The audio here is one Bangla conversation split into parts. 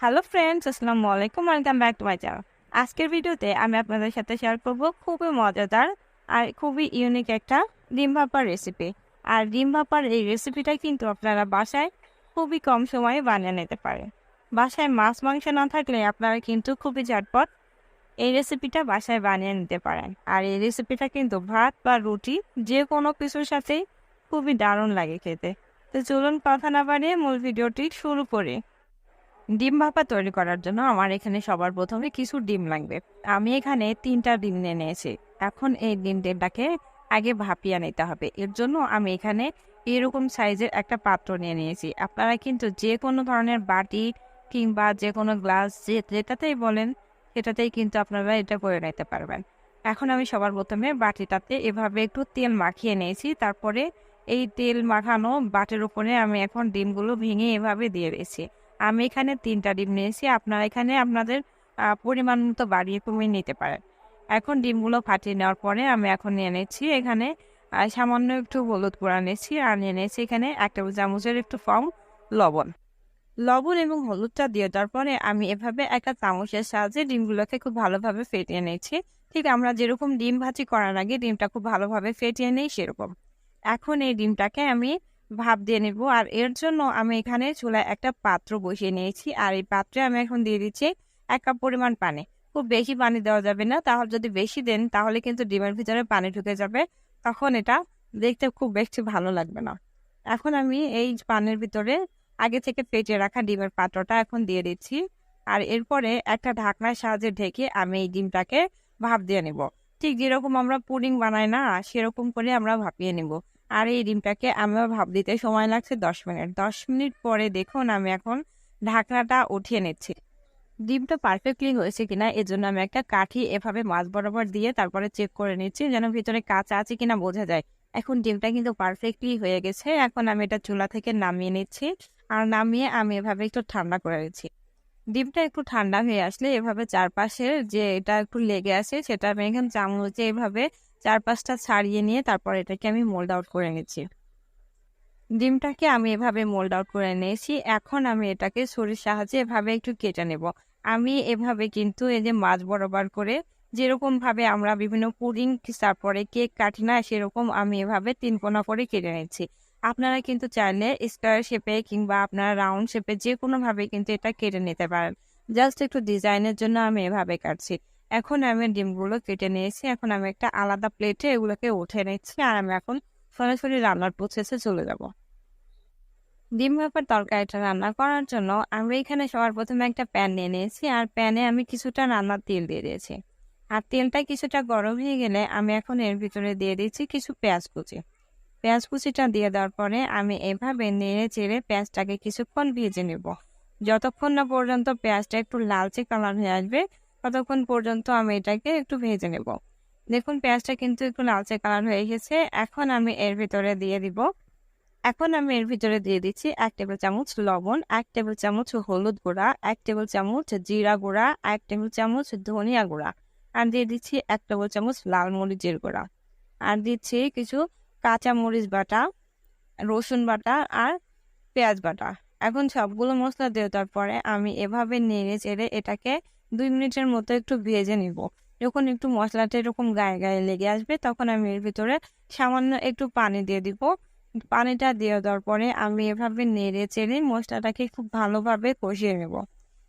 হ্যালো ফ্রেন্ডস আসসালামু আলাইকুম welcome back to my channel আজকের ভিডিওতে আমি আপনাদের সাথে শেয়ার করব খুবই মজাদার আর খুবই ইউনিক একটা ডিম ভাপার রেসিপি আর ডিম ভাপার এই রেসিপিটা কিন্তু আপনারা বাসায় খুবই কম সময়ে বানিয়ে নিতে পারেন। বাসায় মাছ, মাংস না থাকলে আপনারা কিন্তু খুবই ঝটপট এই রেসিপিটা বাসায় বানিয়ে নিতে পারেন। আর এই রেসিপিটা কিন্তু ভাত বা রুটি যে কোনো কিছুর সাথেই খুবই দারুণ লাগে খেতে। তো চলুন কথা না বাড়িয়ে মূল ভিডিওটি শুরু করি। ডিম ভাপা তৈরি করার জন্য আমার এখানে সবার প্রথমে কিছু ডিম লাগবে। আমি এখানে তিনটা ডিম নিয়ে নিয়েছি। এখন এই ডিমটাকে আগে ভাপিয়ে নিতে হবে। এর জন্য আমি এখানে এরকম সাইজের একটা পাত্র নিয়ে নিয়েছি। আপনারা কিন্তু যে কোনো ধরনের বাটি কিংবা যে কোনো গ্লাস যে যেটাতেই বলেন, সেটাতেই কিন্তু আপনারা এটা করে নিতে পারবেন। এখন আমি সবার প্রথমে বাটিটাতে এভাবে একটু তেল মাখিয়ে নিয়েছি। তারপরে এই তেল মাখানো বাটির উপরে আমি এখন ডিমগুলো ভেঙে এভাবে দিয়ে দিয়েছি। আমি এখানে তিনটা ডিম নিয়েছি। আপনারা এখানে আপনাদের পরিমাণ মতো বাড়িয়ে কমিয়ে নিতে পারেন। এখন ডিমগুলো ফাটিয়ে নেওয়ার পরে আমি এখন নিয়ে নিচ্ছি এখানে সামান্য একটু হলুদ গুঁড়া নিয়েছি আর নিয়ে নিয়েছি এখানে এক টেবিল চামচের একটু ফর্ম লবণ। লবণ এবং হলুদটা দিয়ে দেওয়ার পরে আমি এভাবে একটা চামচের সাহায্যে ডিমগুলোকে খুব ভালোভাবে ফেটিয়ে নিয়েছি। ঠিক আমরা যেরকম ডিম ভাজি করার আগে ডিমটা খুব ভালোভাবে ফেটিয়ে নিই সেরকম। এখন এই ডিমটাকে আমি ভাপ দিয়ে নেব। আর এর জন্য আমি এখানে চুলায় একটা পাত্র বসিয়ে নিয়েছি। আর এই পাত্রে আমি এখন দিয়ে দিচ্ছি এক কাপ পরিমাণ পানি। খুব বেশি পানি দেওয়া যাবে না। তাহলে যদি বেশি দেন, তাহলে কিন্তু ডিমের ভিতরে পানি ঢুকে যাবে। তখন এটা দেখতে খুব বেশি ভালো লাগবে না। এখন আমি এই পানির ভিতরে আগে থেকে ফেটিয়ে রাখা ডিমের পাত্রটা এখন দিয়ে দিচ্ছি। আর এরপরে একটা ঢাকনার সাহায্যে ঢেকে আমি এই ডিমটাকে ভাপ দিয়ে নেব। ঠিক যেরকম আমরা পুডিং বানাই না, সেরকম করে আমরা ভাপিয়ে নেব। আর এই ডিমটাকে আমিও ভাব দিতে সময় লাগছে দশ মিনিট। দশ মিনিট পরে দেখুন আমি এখন ঢাকনাটা উঠিয়ে নিচ্ছি। ডিমটা পারফেক্টলি হয়েছে কিনা এর জন্য আমি একটা কাঠি এভাবে মাছ বরাবর দিয়ে তারপরে চেক করে নিচ্ছি যেন ভিতরে কাঁচা আছে কিনা বোঝা যায়। এখন ডিমটা কিন্তু পারফেক্টলি হয়ে গেছে, এখন আমি এটা চুলা থেকে নামিয়ে নিচ্ছি। আর নামিয়ে আমি এভাবে একটু ঠান্ডা করে নিচ্ছি। ডিমটা একটু ঠান্ডা হয়ে আসলে এভাবে চারপাশে যে এটা একটু লেগে আছে সেটা আমি এখানে চামচে এভাবে চারপাশটা ছাড়িয়ে নিয়ে তারপর এটাকে আমি মোল্ড আউট করে নিচ্ছি। ডিমটাকে আমি এভাবে মোল্ড আউট করে নিয়েছি। এখন আমি এটাকে ছুরির সাহায্যে এভাবে একটু কেটে নেব। আমি এভাবে কিন্তু এই যে মাছ বরাবর করে যেরকম ভাবে আমরা বিভিন্ন পুডিং, তারপরে কেক কাটি না, সেরকম আমি এভাবে তিন কোনা করে কেটে নিচ্ছি। আপনারা কিন্তু চাইলে স্কোয়ার শেপে কিংবা আপনারা রাউন্ড শেপে যে কোনো ভাবে কিন্তু এটা কেটে নিতে পারেন। জাস্ট একটু ডিজাইনের জন্য আমি এভাবে কাটছি। এখন আমি ডিমগুলো কেটে নিয়েছি। এখন আমি একটা আলাদা প্লেটে এগুলোকে উঠে নিচ্ছি। আর আমি এখন সরাসরি রান্নার প্রসেসে চলে যাব। ডিম ভাপার তরকারিটা রান্না করার জন্য আমি এখানে সবার প্রথমে একটা প্যান নিয়ে নিয়েছি। আর প্যানে আমি কিছুটা রান্নার তেল দিয়ে দিয়েছি। আর তেলটা কিছুটা গরম হয়ে গেলে আমি এখন এর ভিতরে দিয়ে দিচ্ছি কিছু পেঁয়াজ কুচি। পেঁয়াজ কুচিটা দিয়ে দেওয়ার পরে আমি এভাবে নেড়ে চেড়ে পেঁয়াজটাকে কিছুক্ষণ ভেজে নেব। যতক্ষণ না পর্যন্ত পেঁয়াজটা একটু লালচে কালার হয়ে আসবে, ততক্ষণ পর্যন্ত আমি এটাকে একটু ভেজে নেব। দেখুন, পেঁয়াজটা কিন্তু একটু লালচে কালার হয়ে গেছে। এখন আমি এর ভিতরে দিয়ে দিব। এখন আমি এর ভিতরে দিয়ে দিচ্ছি এক টেবিল চামচ লবণ, এক টেবিল চামচ হলুদ গুঁড়া, এক টেবিল চামচ জিরা গুঁড়া, এক টেবিল চামচ ধনিয়া গুঁড়া। আর দিয়ে দিচ্ছি এক টেবিল চামচ লাল মরিচের গুঁড়া। আর দিচ্ছি কিছু কাঁচা মরিচ বাটা, রসুন বাটা আর পেঁয়াজ বাটা। এখন সবগুলো মশলা দেওয়ার পরে আমি এভাবে নেড়ে চেড়ে এটাকে দুই মিনিটের মতো একটু ভেজে নিব। যখন একটু মশলাটা এরকম গায়ে গায়ে লেগে আসবে, তখন আমি এর ভিতরে সামান্য একটু পানি দিয়ে দিব। পানিটা দিয়ে দেওয়ার পরে আমি এভাবে নেড়ে চেড়ে মশলাটাকে খুব ভালোভাবে কষিয়ে নেব।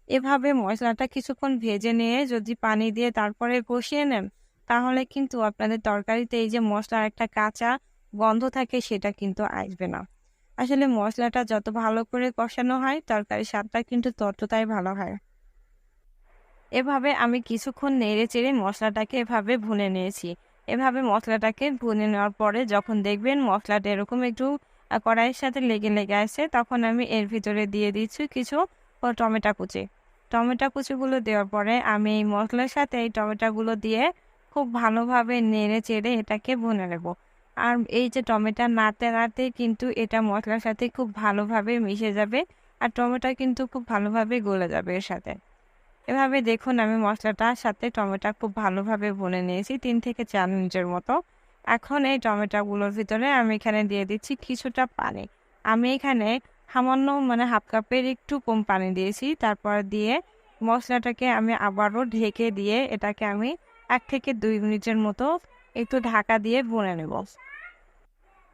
এভাবে মশলাটা কিছুক্ষণ ভেজে নিয়ে যদি পানি দিয়ে তারপরে কষিয়ে নেন, তাহলে কিন্তু আপনাদের তরকারিতে এই যে মশলার একটা কাঁচা গন্ধ থাকে সেটা কিন্তু আসবে না। আসলে মশলাটা যত ভালো করে কষানো হয়, তরকারির স্বাদটা কিন্তু ততটাই ভালো হয়। এভাবে আমি কিছুক্ষণ নেড়ে চেড়ে মশলাটাকে এভাবে ভুনে নিয়েছি। এভাবে মশলাটাকে ভুনে নেওয়ার পরে যখন দেখবেন মশলাটা এরকম একটু কড়াইয়ের সাথে লেগে লেগে আসে তখন আমি এর ভিতরে দিয়ে দিচ্ছি কিছু টমেটো কুচি। টমেটো কুচিগুলো দেওয়ার পরে আমি এই মশলার সাথে এই টমেটোগুলো দিয়ে খুব ভালোভাবে নেড়ে চেড়ে এটাকে ভুনে নেব। আর এই যে টমেটো নাড়তে নাড়তে কিন্তু এটা মশলার সাথে খুব ভালোভাবে মিশে যাবে আর টমেটো কিন্তু খুব ভালোভাবে গলে যাবে এর সাথে। এভাবে দেখুন আমি মশলাটার সাথে টমেটো খুব ভালোভাবে ভুনে নিয়েছি তিন থেকে চার মিনিটের মতো। এখন এই টমেটোগুলোর ভিতরে আমি এখানে দিয়ে দিচ্ছি কিছুটা পানি। আমি এখানে সামান্য মানে হাফ কাপের একটু কম পানি দিয়েছি। তারপর দিয়ে মশলাটাকে আমি আবারও ঢেকে দিয়ে এটাকে আমি এক থেকে দুই মিনিটের মতো একটু ঢাকা দিয়ে ভুনে নেব।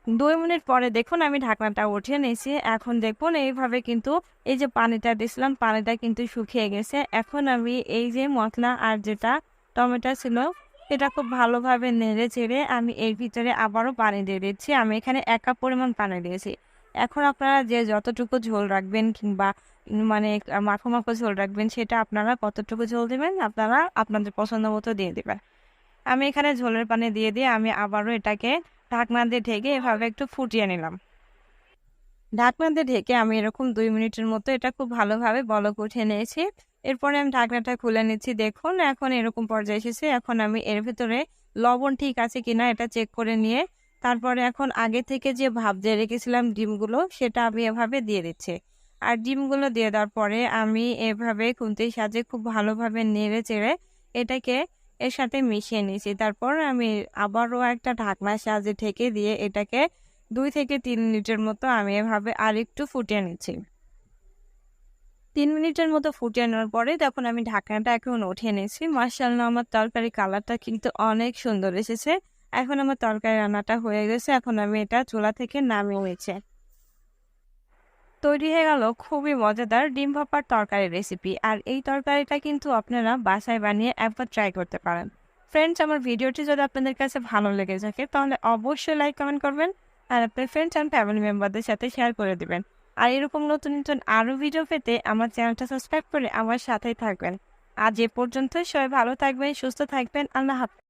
দুই মিনিট পরে দেখুন আমি ঢাকনাটা উঠিয়ে নিয়েছি। এখন দেখুন এইভাবে কিন্তু এই যে পানিটা দিয়েছিলাম, পানিটা কিন্তু শুকিয়ে গেছে। এখন আমি এই যে মশলা আর যেটা টমেটো ছিল এটা খুব ভালোভাবে নেড়ে চেড়ে আমি এর ভিতরে আবারও পানি দিয়ে দিচ্ছি। আমি এখানে এক কাপ পরিমাণ পানি দিয়েছি। এখন আপনারা যে যতটুকু ঝোল রাখবেন কিংবা মানে মাখো মাখো ঝোল রাখবেন, সেটা আপনারা কতটুকু ঝোল দেবেন, আপনারা আপনাদের পছন্দ মতো দিয়ে দেবেন। আমি এখানে ঝোলের পানি দিয়ে দিয়ে আমি আবারও এটাকে ঢাকনা দিয়ে ঢেকে এভাবে একটু ফুটিয়ে নিলাম। ঢাকনা দিয়ে ঢেকে আমি এরকম দুই মিনিটের মতো এটা খুব ভালোভাবে বলক উঠিয়ে নিয়েছি। এরপরে আমি ঢাকনাটা খুলে নিচ্ছি। দেখুন, এখন এরকম পর্যায়ে এসেছে। এখন আমি এর ভিতরে লবণ ঠিক আছে কিনা এটা চেক করে নিয়ে তারপরে এখন আগে থেকে যে ভাব দিয়ে রেখেছিলাম ডিমগুলো, সেটা আমি এভাবে দিয়ে দিচ্ছি। আর ডিমগুলো দিয়ে দেওয়ার পরে আমি এভাবে খুন্তির সাজে খুব ভালোভাবে নেড়ে চেড়ে এটাকে এর সাথে মিশিয়ে নিয়েছি। তারপর আমি আবারও একটা ঢাকনার সাহায্যে ঢেকে দিয়ে এটাকে দুই থেকে তিন মিনিটের মতো আমি এভাবে আর একটু ফুটিয়ে নিচ্ছি। তিন মিনিটের মতো ফুটিয়ে নেওয়ার পরে তখন আমি ঢাকনাটা এখন উঠিয়ে নিয়েছি। মার্শাল্লাহ আমার তরকারি কালারটা কিন্তু অনেক সুন্দর এসেছে। এখন আমার তরকারি রান্নাটা হয়ে গেছে। এখন আমি এটা চুলা থেকে নামিয়ে নিয়েছি তৈরি হয়ে গেল খুবই মজাদার ডিম ভাপার তরকারি রেসিপি আর এই তরকারিটা কিন্তু আপনারা বাসায় বানিয়ে একবার ট্রাই করতে পারেন। ফ্রেন্ডস আমার ভিডিওটি যদি আপনাদের কাছে ভালো লেগে থাকে, তাহলে অবশ্যই লাইক কমেন্ট করবেন আর আপনার ফ্রেন্ডস অ্যান্ড ফ্যামিলি মেম্বারদের সাথে শেয়ার করে দিবেন। আর এরকম নতুন নতুন আরও ভিডিও পেতে আমার চ্যানেলটা সাবস্ক্রাইব করে আমার সাথেই থাকবেন। আজ এ পর্যন্ত সবাই ভালো থাকবেন, সুস্থ থাকবেন, আল্লাহ হাফেজ।